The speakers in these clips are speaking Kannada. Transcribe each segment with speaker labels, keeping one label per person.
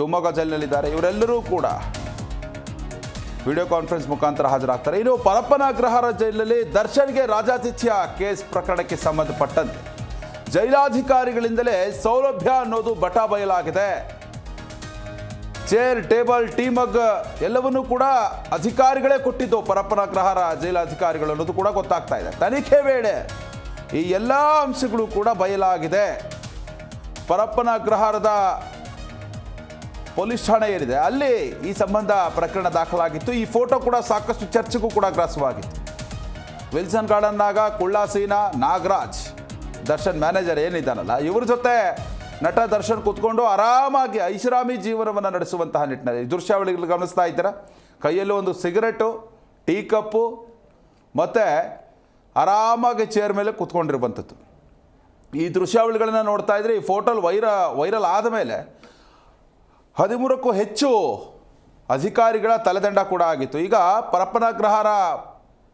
Speaker 1: ಶಿವಮೊಗ್ಗ ಜೈಲಿನಲ್ಲಿದ್ದಾರೆ. ಇವರೆಲ್ಲರೂ ಕೂಡ ವಿಡಿಯೋ ಕಾನ್ಫರೆನ್ಸ್ ಮುಖಾಂತರ ಹಾಜರಾಗ್ತಾರೆ. ಇನ್ನು ಪರಪ್ಪನಾಗ್ರಹಾರ ಜೈಲಿನಲ್ಲಿ ದರ್ಶನ್ಗೆ ರಾಜಾತಿಥ್ಯ ಕೇಸ್ ಪ್ರಕರಣಕ್ಕೆ ಸಂಬಂಧಪಟ್ಟಂತೆ. ಜೈಲಾಧಿಕಾರಿಗಳಿಂದಲೇ ಸೌಲಭ್ಯ ಅನ್ನೋದು ಬಟ ಬಯಲಾಗಿದೆ. ಚೇರ್, ಟೇಬಲ್, ಟೀ ಮಗ್ ಎಲ್ಲವನ್ನೂ ಕೂಡ ಅಧಿಕಾರಿಗಳೇ ಕೊಟ್ಟಿದ್ದು ಪರಪ್ಪನಾಗ್ರಹಾರ ಜೈಲಾಧಿಕಾರಿಗಳು ಅನ್ನೋದು ಕೂಡ ಗೊತ್ತಾಗ್ತಾ ಇದೆ. ತನಿಖೆ ವೇಳೆ ಈ ಎಲ್ಲ ಅಂಶಗಳು ಕೂಡ ಬಯಲಾಗಿದೆ. ಪರಪ್ಪನಾಗ್ರಹಾರದ ಪೊಲೀಸ್ ಠಾಣೆ ಏನಿದೆ, ಅಲ್ಲಿ ಈ ಸಂಬಂಧ ಪ್ರಕರಣ ದಾಖಲಾಗಿತ್ತು. ಈ ಫೋಟೋ ಕೂಡ ಸಾಕಷ್ಟು ಚರ್ಚೆಗೂ ಕೂಡ ಗ್ರಾಸವಾಗಿತ್ತು. ವಿಲ್ಸನ್ ಗಾರ್ಡನ್ನಾಗ ಕುಳ್ಳಾಸೀನ ನಾಗರಾಜ್, ದರ್ಶನ್ ಮ್ಯಾನೇಜರ್ ಏನಿದ್ದಾನಲ್ಲ, ಇವ್ರ ಜೊತೆ ನಟ ದರ್ಶನ್ ಕೂತ್ಕೊಂಡು ಆರಾಮಾಗಿ ಐಷಾರಾಮಿ ಜೀವನವನ್ನು ನಡೆಸುವಂತಹ ನಿಟ್ಟಿನಲ್ಲಿ. ದೃಶ್ಯಾವಳಿಗಳು ಗಮನಿಸ್ತಾ ಇದ್ದೀರಾ? ಕೈಯಲ್ಲಿ ಒಂದು ಸಿಗರೆಟು, ಟೀ ಕಪ್ಪು, ಮತ್ತು ಆರಾಮಾಗಿ ಚೇರ್ ಮೇಲೆ ಕೂತ್ಕೊಂಡಿರುವಂಥದ್ದು. ಈ ದೃಶ್ಯಾವಳಿಗಳನ್ನು ನೋಡ್ತಾ ಇದ್ರೆ ಈ ಫೋಟೋಲ್ ವೈರ, ವೈರಲ್ ಆದ ಮೇಲೆ ಹದಿಮೂರಕ್ಕೂ ಹೆಚ್ಚು ಅಧಿಕಾರಿಗಳ ತಲೆದಂಡ ಕೂಡ ಆಗಿತ್ತು. ಈಗ ಪರಪ್ಪನಗ್ರಹಾರ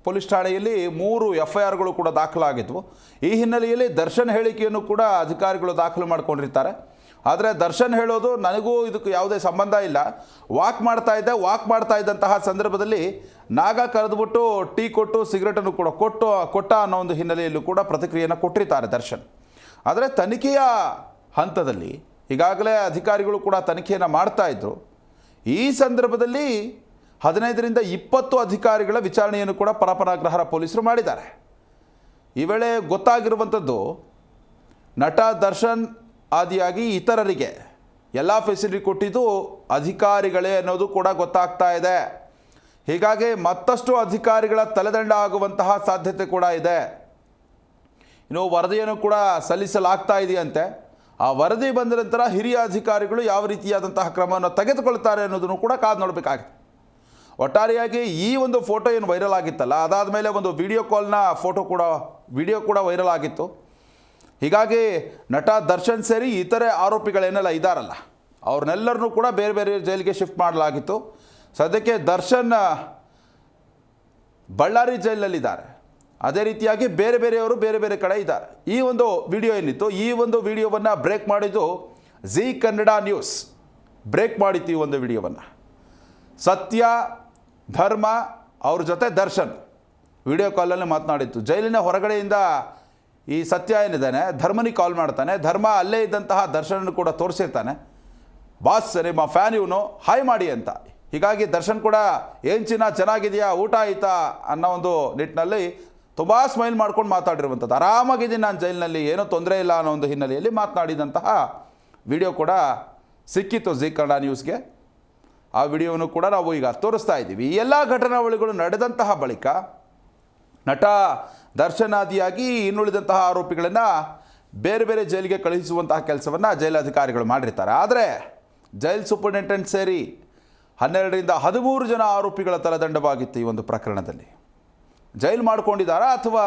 Speaker 1: ಪೊಲೀಸ್ ಠಾಣೆಯಲ್ಲಿ ಮೂರು ಎಫ್ ಐ ಆರ್ಗಳು ಕೂಡ ದಾಖಲಾಗಿದ್ವು. ಈ ಹಿನ್ನೆಲೆಯಲ್ಲಿ ದರ್ಶನ್ ಹೇಳಿಕೆಯನ್ನು ಕೂಡ ಅಧಿಕಾರಿಗಳು ದಾಖಲು ಮಾಡ್ಕೊಂಡಿರ್ತಾರೆ. ಆದರೆ ದರ್ಶನ್ ಹೇಳೋದು ನನಗೂ ಇದಕ್ಕೆ ಯಾವುದೇ ಸಂಬಂಧ ಇಲ್ಲ. ವಾಕ್ ಮಾಡ್ತಾ ಇದ್ದೆ, ವಾಕ್ ಮಾಡ್ತಾ ಇದ್ದಂತಹ ಸಂದರ್ಭದಲ್ಲಿ ನಾಗ ಕರೆದುಬಿಟ್ಟು ಟೀ ಕೊಟ್ಟು ಸಿಗರೆಟನ್ನು ಕೂಡ ಕೊಟ್ಟು, ಕೊಟ್ಟ ಅನ್ನೋ ಒಂದು ಹಿನ್ನೆಲೆಯಲ್ಲೂ ಕೂಡ ಪ್ರತಿಕ್ರಿಯೆಯನ್ನು ಕೊಟ್ಟಿರ್ತಾರೆ ದರ್ಶನ್. ಆದರೆ ತನಿಖೆಯ ಹಂತದಲ್ಲಿ ಈಗಾಗಲೇ ಅಧಿಕಾರಿಗಳು ಕೂಡ ತನಿಖೆಯನ್ನು ಮಾಡ್ತಾ ಇದ್ದರು ಈ ಸಂದರ್ಭದಲ್ಲಿ ಹದಿನೈದರಿಂದ ಇಪ್ಪತ್ತು ಅಧಿಕಾರಿಗಳ ವಿಚಾರಣೆಯನ್ನು ಕೂಡ ಪರಪರಾಗ್ರಹರ ಪೊಲೀಸರು ಮಾಡಿದ್ದಾರೆ. ಈ ವೇಳೆ ಗೊತ್ತಾಗಿರುವಂಥದ್ದು, ನಟ ದರ್ಶನ್ ಆದಿಯಾಗಿ ಇತರರಿಗೆ ಎಲ್ಲ ಫೆಸಿಲಿಟಿ ಕೊಟ್ಟಿದ್ದು ಅಧಿಕಾರಿಗಳೇ ಅನ್ನೋದು ಕೂಡ ಗೊತ್ತಾಗ್ತಾ ಇದೆ. ಹೀಗಾಗಿ ಮತ್ತಷ್ಟು ಅಧಿಕಾರಿಗಳ ತಲೆದಂಡ ಆಗುವಂತಹ ಸಾಧ್ಯತೆ ಕೂಡ ಇದೆ. ಇನ್ನು ವರದಿಯನ್ನು ಕೂಡ ಸಲ್ಲಿಸಲಾಗ್ತಾ ಇದೆಯಂತೆ. ಆ ವರದಿ ಬಂದ ನಂತರ ಹಿರಿಯ ಅಧಿಕಾರಿಗಳು ಯಾವ ರೀತಿಯಾದಂತಹ ಕ್ರಮವನ್ನು ತೆಗೆದುಕೊಳ್ತಾರೆ ಅನ್ನೋದನ್ನು ಕೂಡ ಕಾದು ನೋಡಬೇಕಾಗಿದೆ. ಒಟ್ಟಾರೆಯಾಗಿ ಈ ಒಂದು ಫೋಟೋ ಏನು ವೈರಲ್ ಆಗಿತ್ತಲ್ಲ, ಅದಾದ ಮೇಲೆ ಒಂದು ವಿಡಿಯೋ ಕಾಲ್ನ ಫೋಟೋ ಕೂಡ, ವಿಡಿಯೋ ಕೂಡ ವೈರಲ್ ಆಗಿತ್ತು. ಹೀಗಾಗಿ ನಟ ದರ್ಶನ್ ಸೇರಿ ಇತರೆ ಆರೋಪಿಗಳೇನೆಲ್ಲ ಇದ್ದಾರಲ್ಲ ಅವ್ರನ್ನೆಲ್ಲರನ್ನೂ ಕೂಡ ಬೇರೆ ಬೇರೆ ಜೈಲಿಗೆ ಶಿಫ್ಟ್ ಮಾಡಲಾಗಿತ್ತು. ಸದ್ಯಕ್ಕೆ ದರ್ಶನ್ ಬಳ್ಳಾರಿ ಜೈಲಿನಲ್ಲಿದ್ದಾರೆ ಅದೇ ರೀತಿಯಾಗಿ ಬೇರೆ ಬೇರೆಯವರು ಬೇರೆ ಬೇರೆ ಕಡೆ ಇದ್ದಾರೆ. ಈ ಒಂದು ವಿಡಿಯೋ ಏನಿತ್ತು? ಈ ಒಂದು ವಿಡಿಯೋವನ್ನು ಬ್ರೇಕ್ ಮಾಡಿದ್ದು ಜಿ ಕನ್ನಡ ನ್ಯೂಸ್. ಬ್ರೇಕ್ ಮಾಡಿತ್ತು ಈ ಒಂದು ವಿಡಿಯೋವನ್ನು. ಸತ್ಯ, ಧರ್ಮ, ಅವ್ರ ಜೊತೆ ದರ್ಶನ್. ವಿಡಿಯೋ ಕಾಲಲ್ಲಿ ಮಾತನಾಡಿತ್ತು ಜೈಲಿನ ಹೊರಗಡೆಯಿಂದ ಈ ಸತ್ಯ ಏನಿದ್ದಾನೆ? ಧರ್ಮನಿಗೆ ಕಾಲ್ ಮಾಡ್ತಾನೆ. ಧರ್ಮ ಅಲ್ಲೇ ಇದ್ದಂತಹ ದರ್ಶನನ್ನು ಕೂಡ ತೋರಿಸಿರ್ತಾನೆ. ಬಾಸ್ ನಿಮ್ಮ ಫ್ಯಾನ್ ಇವನು. ಹಾಯ್ ಮಾಡಿ ಅಂತ. ಹೀಗಾಗಿ ದರ್ಶನ್ ಕೂಡ, ಏನು ಚಿನ್ನ, ಚೆನ್ನಾಗಿದೆಯಾ, ಊಟ ಆಯಿತಾ ಅನ್ನೋ ಒಂದು ನಿಟ್ಟಿನಲ್ಲಿ ತುಂಬ ಸ್ಮೈಲ್ ಮಾಡ್ಕೊಂಡು ಮಾತಾಡಿರುವಂಥದ್ದು. ಆರಾಮಾಗಿದ್ದೀನಿ ನಾನು ಜೈಲಿನಲ್ಲಿ, ಏನೋ ತೊಂದರೆ ಇಲ್ಲ ಅನ್ನೋ ಒಂದು ಹಿನ್ನೆಲೆಯಲ್ಲಿ ಮಾತನಾಡಿದಂತಹ ವಿಡಿಯೋ ಕೂಡ ಸಿಕ್ಕಿತ್ತು ಜಿ ಕನ್ನಡ ನ್ಯೂಸ್ಗೆ. ಆ ವಿಡಿಯೋವನ್ನು ಕೂಡ ನಾವು ಈಗ ತೋರಿಸ್ತಾ ಇದ್ದೀವಿ. ಈ ಎಲ್ಲ ಘಟನಾವಳಿಗಳು ನಡೆದಂತಹ ಬಳಿಕ ನಟ ದರ್ಶನಾದಿಯಾಗಿ ಇನ್ನುಳಿದಂತಹ ಆರೋಪಿಗಳನ್ನು ಬೇರೆ ಬೇರೆ ಜೈಲಿಗೆ ಕಳುಹಿಸುವಂತಹ ಕೆಲಸವನ್ನು ಜೈಲಾಧಿಕಾರಿಗಳು ಮಾಡಿರ್ತಾರೆ. ಆದರೆ ಜೈಲ್ ಸೂಪರಿಂಟೆಂಡೆಂಟ್ ಸೇರಿ ಹನ್ನೆರಡರಿಂದ ಹದಿಮೂರು ಜನ ಆರೋಪಿಗಳ ತಲೆದಂಡವಾಗಿತ್ತು ಈ ಒಂದು ಪ್ರಕರಣದಲ್ಲಿ. ಜೈಲು ಮಾಡ್ಕೊಂಡಿದ್ದಾರಾ ಅಥವಾ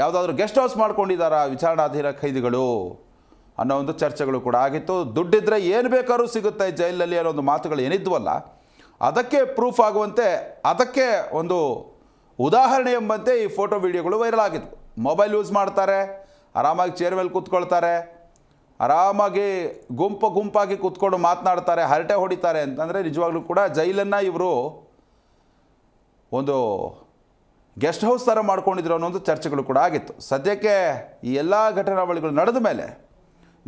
Speaker 1: ಯಾವುದಾದ್ರೂ ಗೆಸ್ಟ್ ಹೌಸ್ ಮಾಡ್ಕೊಂಡಿದ್ದಾರಾ ವಿಚಾರಣಾಧೀನ ಖೈದಿಗಳು ಅನ್ನೋ ಒಂದು ಚರ್ಚೆಗಳು ಕೂಡ ಆಗಿತ್ತು. ದುಡ್ಡಿದ್ರೆ ಏನು ಬೇಕಾದ್ರೂ ಸಿಗುತ್ತೆ ಜೈಲಲ್ಲಿ ಅನ್ನೋ ಒಂದು ಮಾತುಗಳು ಏನಿದ್ವಲ್ಲ, ಅದಕ್ಕೆ ಪ್ರೂಫ್ ಆಗುವಂತೆ, ಅದಕ್ಕೆ ಒಂದು ಉದಾಹರಣೆ ಎಂಬಂತೆ ಈ ಫೋಟೋ ವಿಡಿಯೋಗಳು ವೈರಲ್ ಆಗಿದ್ವು. ಮೊಬೈಲ್ ಯೂಸ್ ಮಾಡ್ತಾರೆ, ಆರಾಮಾಗಿ ಚೇರ್ ಮೇಲೆ ಕೂತ್ಕೊಳ್ತಾರೆ, ಆರಾಮಾಗಿ ಗುಂಪು ಗುಂಪಾಗಿ ಕೂತ್ಕೊಂಡು ಮಾತನಾಡ್ತಾರೆ, ಹರಟೆ ಹೊಡಿತಾರೆ ಅಂತಂದರೆ ನಿಜವಾಗ್ಲೂ ಕೂಡ ಜೈಲನ್ನು ಇವರು ಒಂದು ಗೆಸ್ಟ್ ಹೌಸ್ ಥರ ಮಾಡ್ಕೊಂಡಿದ್ರು ಅನ್ನೋ ಒಂದು ಚರ್ಚೆಗಳು ಕೂಡ ಆಗಿತ್ತು. ಸದ್ಯಕ್ಕೆ ಈ ಎಲ್ಲ ಘಟನಾವಳಿಗಳು ನಡೆದ ಮೇಲೆ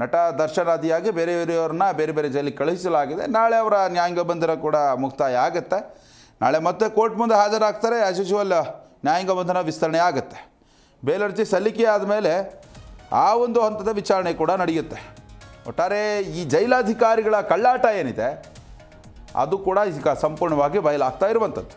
Speaker 1: ನಟ ದರ್ಶನಾದಿಯಾಗಿ ಬೇರೆ ಬೇರೆಯವ್ರನ್ನ ಬೇರೆ ಬೇರೆ ಜೈಲಿಗೆ ಕಳುಹಿಸಲಾಗಿದೆ. ನಾಳೆ ಅವರ ನ್ಯಾಯಾಂಗ ಬಂಧನ ಕೂಡ ಮುಕ್ತಾಯ ಆಗುತ್ತೆ. ನಾಳೆ ಮತ್ತೆ ಕೋರ್ಟ್ ಮುಂದೆ ಹಾಜರಾಗ್ತಾರೆ. ಆ್ಯಸ್ ಯೂಶುವಲ್ ನ್ಯಾಯಾಂಗ ಬಂಧನ ವಿಸ್ತರಣೆ ಆಗುತ್ತೆ. ಬೇಲರ್ಜಿ ಸಲ್ಲಿಕೆ ಆದಮೇಲೆ ಆ ಒಂದು ಹಂತದ ವಿಚಾರಣೆ ಕೂಡ ನಡೆಯುತ್ತೆ. ಒಟ್ಟಾರೆ ಈ ಜೈಲಾಧಿಕಾರಿಗಳ ಕಳ್ಳಾಟ ಏನಿದೆ, ಅದು ಕೂಡ ಈಗ ಸಂಪೂರ್ಣವಾಗಿ ಬಯಲಾಗ್ತಾ ಇರುವಂಥದ್ದು.